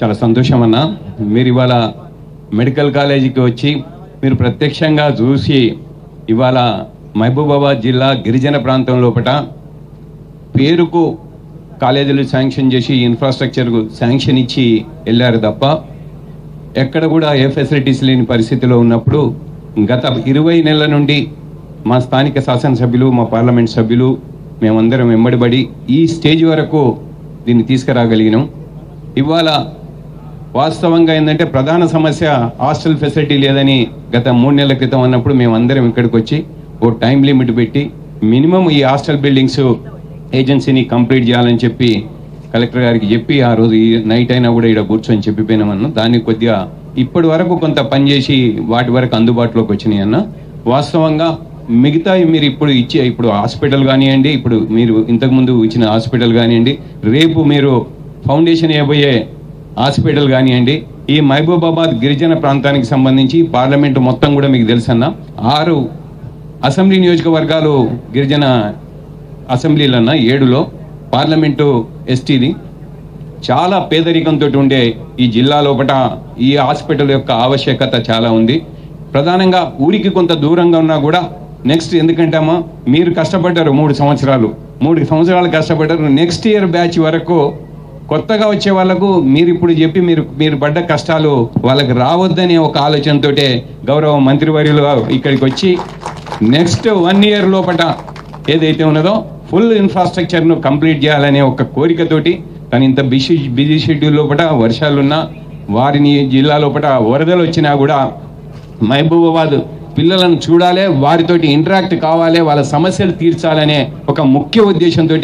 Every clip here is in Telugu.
చాలా సంతోషం అన్న. మీరు ఇవాళ మెడికల్ కాలేజీకి వచ్చి మీరు ప్రత్యక్షంగా చూసి ఇవాళ మహబూబాబాద్ జిల్లా గిరిజన ప్రాంతం లోపల పేరుకు కాలేజీలు శాంక్షన్ చేసి ఇన్ఫ్రాస్ట్రక్చర్కు శాంక్షన్ ఇచ్చి వెళ్ళారు తప్ప ఎక్కడ కూడా ఏ ఫెసిలిటీస్ లేని పరిస్థితిలో ఉన్నప్పుడు గత ఇరవై నెలల నుండి మా స్థానిక శాసనసభ్యులు మా పార్లమెంట్ సభ్యులు మేమందరం వెంబడిబడి ఈ స్టేజ్ వరకు దీన్ని తీసుకురాగలిగినాం. ఇవాళ వాస్తవంగా ఏంటంటే ప్రధాన సమస్య హాస్టల్ ఫెసిలిటీ లేదని గత మూడు నెలల క్రితం అన్నప్పుడు మేమందరం ఇక్కడికి వచ్చి ఓ టైం లిమిట్ పెట్టి మినిమం ఈ హాస్టల్ బిల్డింగ్స్ ఏజెన్సీని కంప్లీట్ చేయాలని చెప్పి కలెక్టర్ గారికి చెప్పి ఆ రోజు ఈ నైట్ అయినా కూడా ఇక్కడ కూర్చొని చెప్పిపోయినామన్నా దానికి కొద్దిగా ఇప్పటి వరకు కొంత పని చేసి వాటి వరకు అందుబాటులోకి వచ్చినాయి అన్న. వాస్తవంగా మిగతా మీరు ఇప్పుడు ఇచ్చే ఇప్పుడు హాస్పిటల్ కానివ్వండి ఇప్పుడు మీరు ఇంతకుముందు ఇచ్చిన హాస్పిటల్ కానివ్వండి రేపు మీరు ఫౌండేషన్ వేయబోయే హాస్పిటల్ కానివ్వండి ఈ మహబూబాబాద్ గిరిజన ప్రాంతానికి సంబంధించి పార్లమెంటు మొత్తం కూడా మీకు తెలుసన్నా. ఆరు అసెంబ్లీ నియోజకవర్గాలు గిరిజన అసెంబ్లీలన్న ఏడులో పార్లమెంటు ఎస్టీది. చాలా పేదరికంతో ఉండే ఈ జిల్లా లోపల ఈ హాస్పిటల్ యొక్క ఆవశ్యకత చాలా ఉంది. ప్రధానంగా ఊరికి కొంత దూరంగా ఉన్నా కూడా నెక్స్ట్ ఎందుకంటే మీరు కష్టపడ్డారు మూడు సంవత్సరాలు. మూడు సంవత్సరాలు కష్టపడ్డారు. నెక్స్ట్ ఇయర్ బ్యాచ్ వరకు కొత్తగా వచ్చే వాళ్ళకు మీరు ఇప్పుడు చెప్పి మీరు మీరు పడ్డ కష్టాలు వాళ్ళకి రావద్దనే ఒక ఆలోచనతోటే గౌరవ మంత్రివర్యులు ఇక్కడికి వచ్చి నెక్స్ట్ వన్ ఇయర్ లోపల ఏదైతే ఉన్నదో ఫుల్ ఇన్ఫ్రాస్ట్రక్చర్ను కంప్లీట్ చేయాలనే ఒక కోరికతోటి కానీ ఇంత బిజీ బిజీ షెడ్యూల్ లోపల వర్షాలున్నా వారిని జిల్లా లోపల వరదలు వచ్చినా కూడా మహబూబాబాద్ పిల్లలను చూడాలి వారితోటి ఇంటరాక్ట్ కావాలి వాళ్ళ సమస్యలు తీర్చాలనే ఒక ముఖ్య ఉద్దేశంతో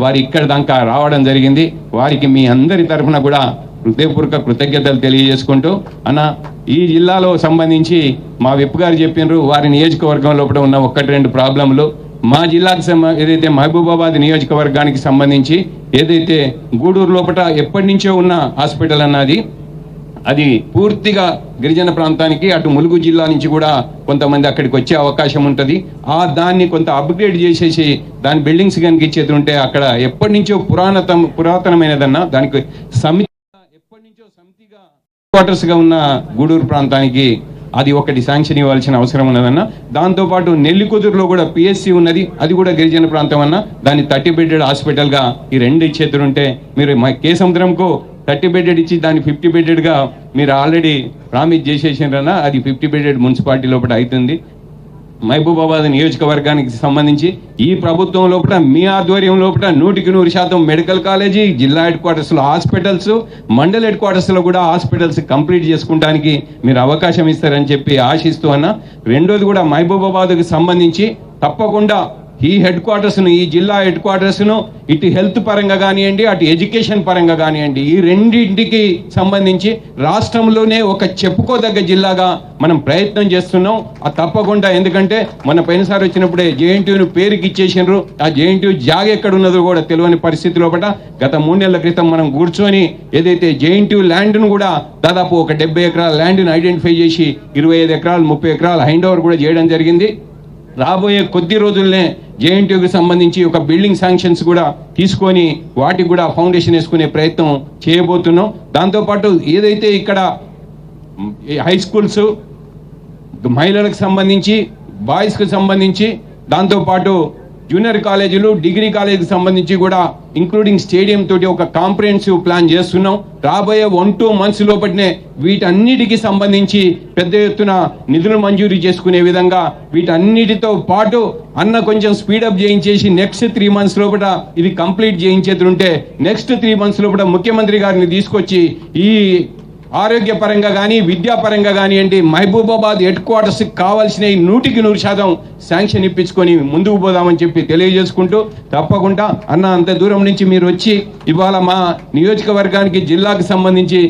వారు ఇక్కడ దాకా రావడం జరిగింది. వారికి మీ అందరి తరఫున కూడా హృదయపూర్వక కృతజ్ఞతలు తెలియజేసుకుంటూ అన్న ఈ జిల్లాలో సంబంధించి మా విప్ గారు చెప్పినారు వారి నియోజకవర్గం లోపల ఉన్న ఒక్కటి రెండు ప్రాబ్లంలు మా జిల్లాకు ఏదైతే మహబూబాబాద్ నియోజకవర్గానికి సంబంధించి ఏదైతే గూడూరు లోపల ఎప్పటి నుంచో ఉన్న హాస్పిటల్ అన్నది అది పూర్తిగా గిరిజన ప్రాంతానికి అటు ములుగు జిల్లా నుంచి కూడా కొంతమంది అక్కడికి వచ్చే అవకాశం ఉంటుంది. ఆ దాన్ని కొంత అప్గ్రేడ్ చేసేసి దాని బిల్డింగ్స్ కనుక ఇచ్చేది ఉంటే అక్కడ ఎప్పటి నుంచో పురాణతం పురాతనమైనదన్నా దానికి సమితి ఎప్పటి నుంచో సమితిగా క్వార్టర్స్గా ఉన్న గూడూరు ప్రాంతానికి అది ఒకటి శాంక్షన్ ఇవ్వాల్సిన అవసరం ఉన్నదన్న. దాంతోపాటు నెల్లికుదురులో కూడా పిఎస్సి ఉన్నది. అది కూడా గిరిజన ప్రాంతం అన్న. దాన్ని థర్టీ బెడెడ్ హాస్పిటల్గా ఈ రెండు ఇచ్చేతులుంటే మీరు మా కేసముద్రంకు థర్టీ బెడెడ్ ఇచ్చి దాన్ని ఫిఫ్టీ బెడెడ్గా మీరు ఆల్రెడీ ప్రామిస్ చేసేసినారన్న అది ఫిఫ్టీ బెడెడ్ మున్సిపాలిటీ లోపల అవుతుంది. మహబూబాబాద్ నియోజకవర్గానికి సంబంధించి ఈ ప్రభుత్వం లోపల మీ ఆధ్వర్యం లోపల నూటికి నూరు శాతం మెడికల్ కాలేజీ జిల్లా హెడ్ క్వార్టర్స్లో హాస్పిటల్స్ మండల్ హెడ్ క్వార్టర్స్లో కూడా హాస్పిటల్స్ కంప్లీట్ చేసుకుంటానికి మీరు అవకాశం ఇస్తారని చెప్పి ఆశిస్తూ అన్న. రెండోది కూడా మహబూబాబాద్కు సంబంధించి తప్పకుండా ఈ హెడ్ క్వార్టర్స్ను ఈ జిల్లా హెడ్ క్వార్టర్స్ను ఇటు హెల్త్ పరంగా కానివ్వండి అటు ఎడ్యుకేషన్ పరంగా కానివ్వండి ఈ రెండింటికి సంబంధించి రాష్ట్రంలోనే ఒక చెప్పుకోదగ్గ జిల్లాగా మనం ప్రయత్నం చేస్తున్నాం. ఆ తప్పకుండా ఎందుకంటే మన పైనసారి వచ్చినప్పుడే జేఎన్టీయూను పేరుకి ఇచ్చేసినారు ఆ జేఎన్టీయూ జాగ ఎక్కడ ఉన్నదో కూడా తెలియని పరిస్థితి లోపల గత మూడు నెలల క్రితం మనం కూర్చొని ఏదైతే జేఎన్టీయూ ల్యాండ్ను కూడా దాదాపు ఒక డెబ్బై ఎకరాల ల్యాండ్ను ఐడెంటిఫై చేసి ఇరవై ఐదు ఎకరాలు ముప్పై ఎకరాలు హ్యాండ్ ఓవర్ కూడా చేయడం జరిగింది. రాబోయే కొద్ది రోజుల్నే జేఎన్టీయూకి సంబంధించి ఒక బిల్డింగ్ శాంక్షన్స్ కూడా తీసుకొని వాటికి కూడా ఫౌండేషన్ వేసుకునే ప్రయత్నం చేయబోతున్నాం. దాంతోపాటు ఏదైతే ఇక్కడ హై స్కూల్స్ మహిళలకు సంబంధించి బాయ్స్కి సంబంధించి దాంతోపాటు జూనియర్ కాలేజీలు డిగ్రీ కాలేజీకి సంబంధించి కూడా ఇంక్లూడింగ్ స్టేడియం తోటి ఒక కాంప్రిహెన్సివ్ ప్లాన్ చేస్తున్నాం. రాబోయే వన్ టూ మంత్స్ లోపలనే వీటన్నిటికి సంబంధించి పెద్ద ఎత్తున నిధులు మంజూరు చేసుకునే విధంగా వీటన్నిటితో పాటు అన్న కొంచెం స్పీడప్ చేయించేసి నెక్స్ట్ త్రీ మంత్స్ లోపల ఇది కంప్లీట్ చేయించేది ఉంటే నెక్స్ట్ త్రీ మంత్స్ లోపల ముఖ్యమంత్రి గారిని తీసుకొచ్చి ఈ ఆరోగ్యపరంగా కానీ విద్యాపరంగా కానివ్వండి మహబూబాబాద్ హెడ్ క్వార్టర్స్ కావాల్సిన నూటికి నూరు శాతం శాంక్షన్ ఇప్పించుకొని ముందుకు పోదామని చెప్పి తెలియజేసుకుంటూ తప్పకుండా అన్న అంత దూరం నుంచి మీరు వచ్చి ఇవాళ మా నియోజకవర్గానికి జిల్లాకు సంబంధించి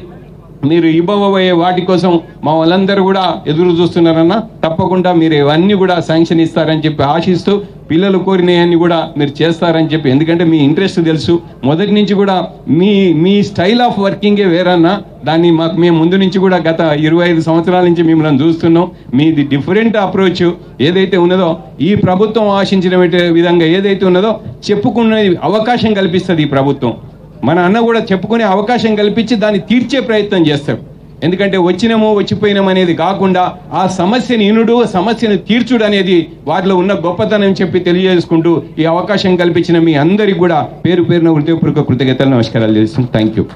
మీరు ఇవ్వబోయే వాటి కోసం మా వాళ్ళందరూ కూడా ఎదురు చూస్తున్నారన్న తప్పకుండా మీరు ఇవన్నీ కూడా శాంక్షన్ ఇస్తారని చెప్పి ఆశిస్తూ పిల్లలు కోరినవన్నీ కూడా మీరు చేస్తారని చెప్పి. ఎందుకంటే మీ ఇంట్రెస్ట్ తెలుసు. మొదటి నుంచి కూడా మీ మీ స్టైల్ ఆఫ్ వర్కింగే వేరన్నా. దాన్ని మాకు మేము ముందు నుంచి కూడా గత ఇరవై ఐదు సంవత్సరాల నుంచి మిమ్మల్ని చూస్తున్నాం. మీది డిఫరెంట్ అప్రోచ్ ఏదైతే ఉన్నదో ఈ ప్రభుత్వం ఆశించిన విధంగా ఏదైతే ఉన్నదో చెప్పుకునే అవకాశం కల్పిస్తుంది ఈ ప్రభుత్వం. మన అన్న కూడా చెప్పుకునే అవకాశం కల్పించి దాన్ని తీర్చే ప్రయత్నం చేస్తారు ఎందుకంటే వచ్చినామో వచ్చిపోయినాం అనేది కాకుండా ఆ సమస్యను ఇనుడు సమస్యను తీర్చుడు అనేది వారిలో ఉన్న గొప్పతనం చెప్పి తెలియజేసుకుంటూ ఈ అవకాశం కల్పించిన మీ అందరికి కూడా పేరు పేరున హృదయపూర్వక కృతజ్ఞతలు నమస్కారాలు చేస్తున్నాను థ్యాంక్ యూ